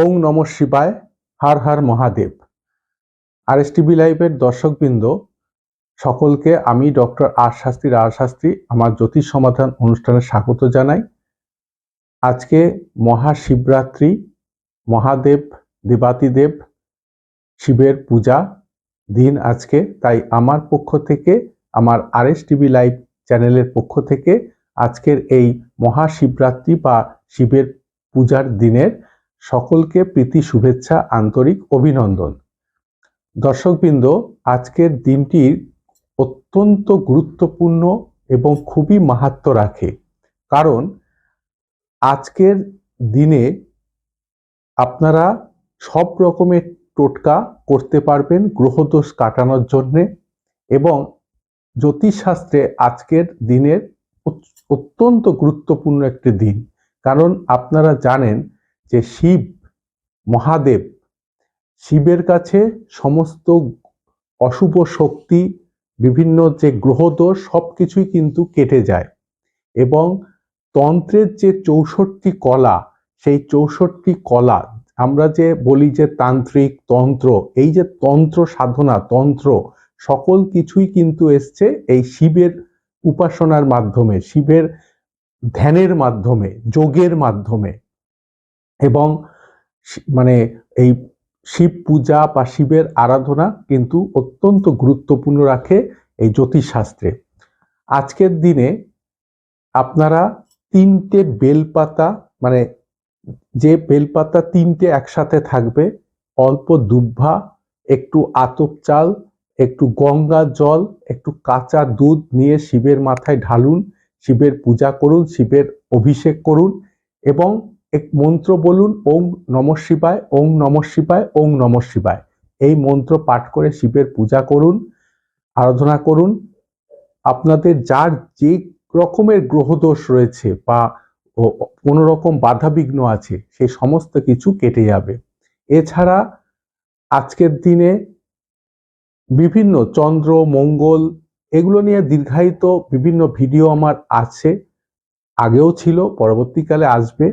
ওং নম শিবায়, হার হার মহাদেব। আর এস টিভি লাইভের দর্শকবৃন্দ, সকলকে আমি doctor R Shastri R Shastri আমার জ্যোতিষ সমাধান অনুষ্ঠানে স্বাগত জানাই। আজকে মহাশিবরাত্রি, মহাদেব দেবাতিদেব শিবের পূজা দিন আজকে। তাই আমার পক্ষ থেকে, আমার আর এস টিভি লাইভ চ্যানেলের পক্ষ থেকে আজকের এই মহাশিবরাত্রি বা শিবের পূজার দিনের সকলকে প্রীতি, শুভেচ্ছা, আন্তরিক অভিনন্দন। দর্শকবৃন্দ, আজকের দিনটি অত্যন্ত গুরুত্বপূর্ণ এবং খুবই মাহাত্ম রাখে। কারণ আজকের দিনে আপনারা সব রকমের টোটকা করতে পারবেন গ্রহদোষ কাটানোর জন্যে এবং জ্যোতিষশাস্ত্রে আজকের দিনের অত্যন্ত গুরুত্বপূর্ণ একটি দিন। কারণ আপনারা জানেন যে শিব, মহাদেব, শিবের কাছে সমস্ত অশুভ শক্তি, বিভিন্ন যে গ্রহদোষ সব কিছুই কিন্তু কেটে যায়। এবং তন্ত্রের যে চৌষট্টি কলা, সেই চৌষট্টি কলা, আমরা যে বলি যে তান্ত্রিক তন্ত্র, এই যে তন্ত্র সাধনা, তন্ত্র, সকল কিছুই কিন্তু এসছে এই শিবের উপাসনার মাধ্যমে, শিবের ধ্যানের মাধ্যমে, যোগের মাধ্যমে। এবং মানে এই শিব পূজা বা শিবের আরাধনা কিন্তু অত্যন্ত গুরুত্বপূর্ণ রাখে এই জ্যোতিষশাস্ত্রে। আজকের দিনে আপনারা তিনটে বেলপাতা মানে যে বেলপাতা তিনটে একসাথে থাকবে, অল্প দুব্ভা একটু আতপ চাল, একটু গঙ্গা জল, একটু কাঁচা দুধ নিয়ে শিবের মাথায় ঢালুন, শিবের পূজা করুন, শিবের অভিষেক করুন এবং এক মন্ত্র বলুন, ওং নম শিবায়, ওং নম শিবায়, ওং নম শিবায়। এই মন্ত্র পাঠ করে শিবের পূজা করুন, আরাধনা করুন। আপনাদের যার যে রকমের গ্রহদোষ রয়েছে বা কোনো রকম বাধাবিঘ্ন আছে সেই সমস্ত কিছু কেটে যাবে। এছাড়া আজকের দিনে বিভিন্ন চন্দ্র, মঙ্গল এগুলো নিয়ে দীর্ঘায়িত বিভিন্ন ভিডিও আমার আছে, আগেও ছিল, পরবর্তীকালে আসবে।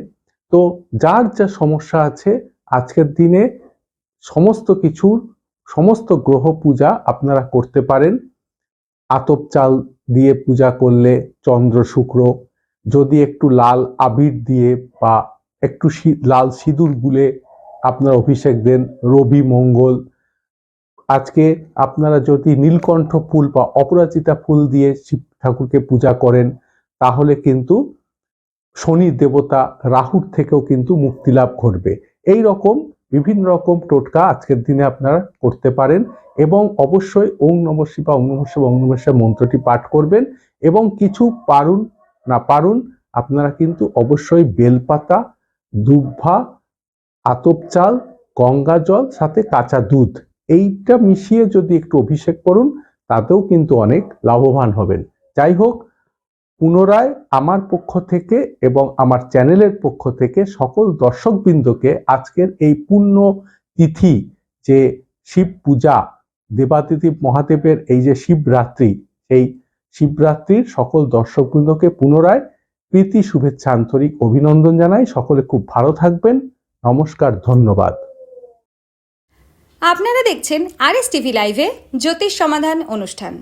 তো যার যা সমস্যা আছে, আজকের দিনে সমস্ত কিছুর সমস্ত গ্রহ পূজা আপনারা করতে পারেন। আতপ চাল দিয়ে পূজা করলে চন্দ্র, শুক্র, যদি একটু লাল আবির দিয়ে বা একটু লাল সিঁদুর গুলে আপনারা অভিষেক দেন, রবি, মঙ্গল। আজকে আপনারা যদি নীলকণ্ঠ ফুল বা অপরাজিতা ফুল দিয়ে শিব ঠাকুরকে পূজা করেন, তাহলে কিন্তু শনি দেবতা রাহুর থেকেও কিন্তু মুক্তি লাভ ঘটবে। এই রকম বিভিন্ন রকম টোটকা আজকের দিনে আপনারা করতে পারেন এবং অবশ্যই ওং নম শিবা ওং নম শিবা ওং নম শিবা মন্ত্রটি পাঠ করবেন এবং কিছু পারুন না পারুন, আপনারা কিন্তু অবশ্যই বেলপাতা দুব্ভা আতপ চাল, গঙ্গা জল, সাথে কাঁচা দুধ, এইটা মিশিয়ে যদি একটু অভিষেক করুন, তাতেও কিন্তু অনেক লাভবান হবেন। যাই হোক পুনরায় আমার পক্ষ থেকে এবং আমার চ্যানেলের পক্ষ থেকে সকল দর্শকবৃন্দকে আজকের এই পূর্ণ তিথি যে শিব পূজা, দেবাদিদেব মহাদেবের এই যে শিবরাত্রি, সেই শিবরাত্রির সকল দর্শকবৃন্দকে পুনরায় প্রীতি, শুভেচ্ছা, আন্তরিক অভিনন্দন জানাই। সকলে খুব ভালো থাকবেন। নমস্কার, ধন্যবাদ। আপনারা দেখছেন আর এস টিভি লাইভে জ্যোতিষ সমাধান অনুষ্ঠান।